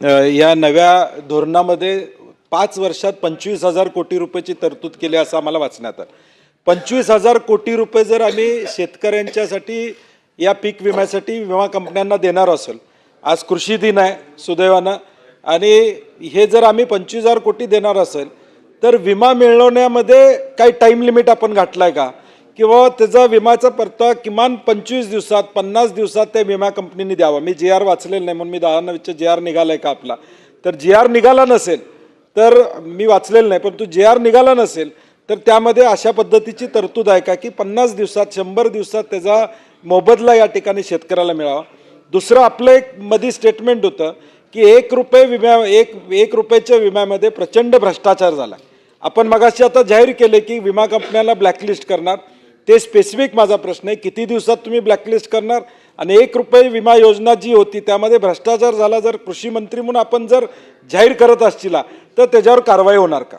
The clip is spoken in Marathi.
या नव्या धोरणामध्ये पाच वर्षात पंचवीस हजार कोटी रुपयाची तरतूद केली असं आम्हाला वाचण्यात आलं. पंचवीस हजार कोटी रुपये जर आम्ही शेतकऱ्यांच्यासाठी या पीक विम्यासाठी विमा कंपन्यांना देणार असेल आज कृषी दिन आहे सुदैवानं आणि हे जर आम्ही पंचवीस हजार कोटी देणार असेल तर विमा मिळवण्यामध्ये काही टाईम लिमिट आपण घातला आहे का? किंवा त्याचा विमाचा परतावा किमान पंचवीस दिवसात पन्नास दिवसात त्या विमा कंपनीने द्यावा. मी जी आर वाचलेलं नाही म्हणून मी दहा विचार जी आर निघाला आहे का आपला? तर जी आर निघाला नसेल तर मी वाचलेलं नाही परंतु जी आर निघाला नसेल तर त्यामध्ये अशा पद्धतीची तरतूद आहे का की पन्नास दिवसात शंभर दिवसात त्याचा मोबदला या ठिकाणी शेतकऱ्याला मिळावा? दुसरं आपलं एक मधी स्टेटमेंट होतं की एक रुपये विम्या एक एक रुपयाच्या विम्यामध्ये प्रचंड भ्रष्टाचार झाला. आपण मगाशी आता जाहीर केले की विमा कंपन्याला ब्लॅकलिस्ट करणार. ते स्पेसिफिक माझा प्रश्न आहे. किती दिवसात तुम्ही ब्लॅकलिस्ट करणार? आणि एक रुपये विमा योजना जी होती त्यामध्ये भ्रष्टाचार झाला जर कृषी मंत्री म्हणून आपण जर जाहीर करत असतील तर त्याच्यावर कारवाई होणार का?